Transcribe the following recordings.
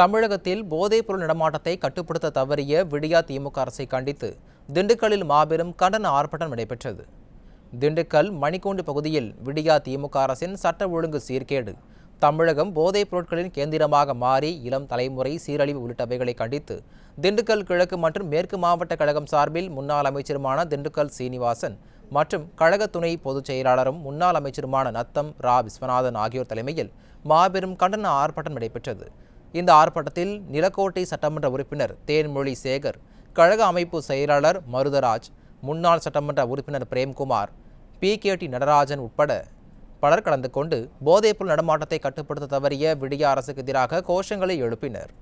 தமிழகத்தில் போதைப்பொருள் நடமாட்டத்தை கட்டுப்படுத்த தவறிய விடியா திமுக அரசை கண்டித்து திண்டுக்கல்லில் மாபெரும் கண்டன ஆர்ப்பாட்டம் நடைபெற்றது. திண்டுக்கல் மணிக்கூண்டு பகுதியில் விடியா திமுக அரசின் சட்ட ஒழுங்கு சீர்கேடு தமிழகம் போதைப் பொருட்களின் கேந்திரமாக மாறி இளம் தலைமுறை சீரழிவு உள்ளிட்டவைகளை கண்டித்து திண்டுக்கல் கிழக்கு மற்றும் மேற்கு மாவட்ட கழகம் சார்பில் முன்னாள் அமைச்சருமான திண்டுக்கல் சீனிவாசன் மற்றும் கழக துணை பொதுச் செயலாளரும் முன்னாள் அமைச்சருமான நத்தம் ரா விஸ்வநாதன் ஆகியோர் தலைமையில் மாபெரும் கண்டன ஆர்ப்பாட்டம் நடைபெற்றது. இந்த ஆர்ப்பாட்டத்தில் நிலக்கோட்டை சட்டமன்ற உறுப்பினர் தேன்மொழி சேகர் கழக அமைப்பு செயலாளர் மருதராஜ் முன்னாள் சட்டமன்ற உறுப்பினர் Premkumar P K T Natarajan உட்பட பலர் கலந்து கொண்டு போதைப்பொருள் நடமாட்டத்தை கட்டுப்படுத்த தவறிய விடிய அரசுக்கு எதிராக கோஷங்களை எழுப்பினர்.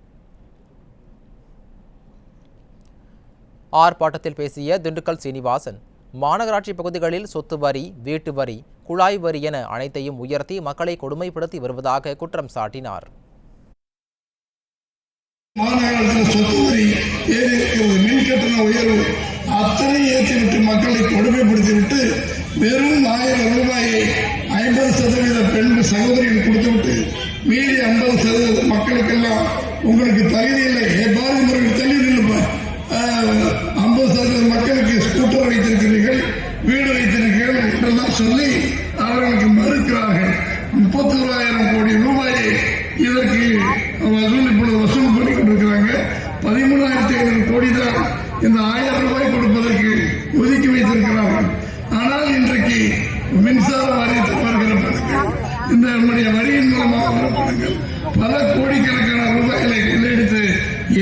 ஆர்ப்பாட்டத்தில் பேசிய திண்டுக்கல் சீனிவாசன் மாநகராட்சி பகுதிகளில் சொத்து வரி வீட்டு வரி குழாய் வரி என அனைத்தையும் உயர்த்தி மக்களை கொடுமைப்படுத்தி வருவதாக குற்றம் சாட்டினார். மாநகரத்தில் சொத்து வரி ஏறி இருக்கிறது மின் கட்டண உயர்வு அத்தனை ஏற்றிவிட்டு மக்களை கொடுமைப்படுத்திவிட்டு வெறும் ஆயிரம் ரூபாயை ஐம்பது சதவீத பெண் சகோதரிகள் கொடுத்துவிட்டு மீதி ஐம்பது சதவீத மக்களுக்கெல்லாம் உங்களுக்கு தகுதி இல்லை. ஏ பாரதி முறையில் தள்ளி நில்லுப்பா ஐம்பது சதவீத மக்களுக்கு ஸ்கூட்டர் வைத்திருக்கிறீர்கள் வீடு வைத்திருக்கிறீர்கள் என்றெல்லாம் சொல்லி அவர்களுக்கு மறுக்கிறார்கள். முப்பத்தி ஓராயிரம் கோடி ரூபாயை இதற்கு வசூல் இப்பொழுது வசூல் பண்ணி கொண்டிருக்கிறாங்க பதிமூணாயிரத்தி ஐநூறு கோடி தான் இந்த ஆயிரம் ரூபாய் கொடுப்பதற்கு ஒதுக்கி வைத்திருக்கிறார்கள். ஆனால் இன்றைக்கு மின்சார வாரியத்தில் வருகிற பணங்கள் இந்த நம்முடைய வரியின் மூலமாக வர பணங்கள் பல கோடிக்கணக்கான ரூபாய்களை கொள்ளையடித்து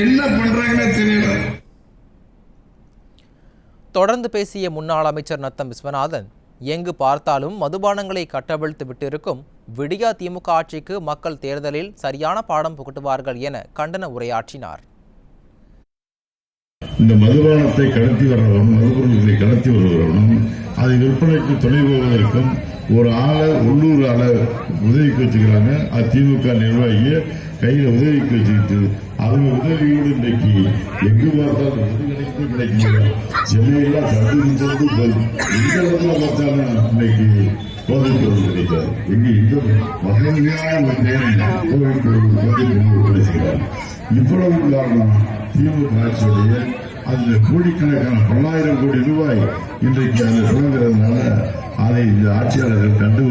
என்ன பண்றாங்கன்னு தெரியல. தொடர்ந்து பேசிய முன்னாள் அமைச்சர் நத்தம் விஸ்வநாதன் எங்கு பார்த்தாலும் மதுபானங்களை கட்டவிழ்த்து விட்டிருக்கும் விடியா திமுக ஆட்சிக்கு மக்கள் தேர்தலில் சரியான பாடம் புகட்டுவார்கள் என கண்டன உரையாற்றினார். இந்த மதுபானத்தை கடத்தி வர்றவனும் மதுபொருள்களை கடத்தி வருகிறவனும் அதை விற்பனைக்கு துணை போவதற்கும் ஒரு ஆளை உள்ளூர் ஆளை உதவிக்கு வச்சுக்கிறாங்க. அது திமுக நிர்வாகிய கையில் உதவிக்கு வச்சுக்கிட்டு அவங்க உதவியோடு இன்றைக்கு எங்கு பார்த்தாலும் எது கிடைக்கும் கிடைக்கல சென்னையெல்லாம் சந்து எந்த இடத்துல பார்த்தாலும் இன்னைக்கு போதைப் பொருள் கிடைக்காது. எங்க இந்த வகையான ஒரு நேரம் போதைப் பொருள் போதைப் பொருள் கிடைக்கிறார் இவ்வளவு காரணம் திமுக ஆட்சியுடைய அந்த கோடிக்கணக்கான பல்லாயிரம் கோடி ரூபாய் இன்றைக்கு அது சுதந்திரனால அதை இந்த ஆட்சியாளர்கள் கண்டு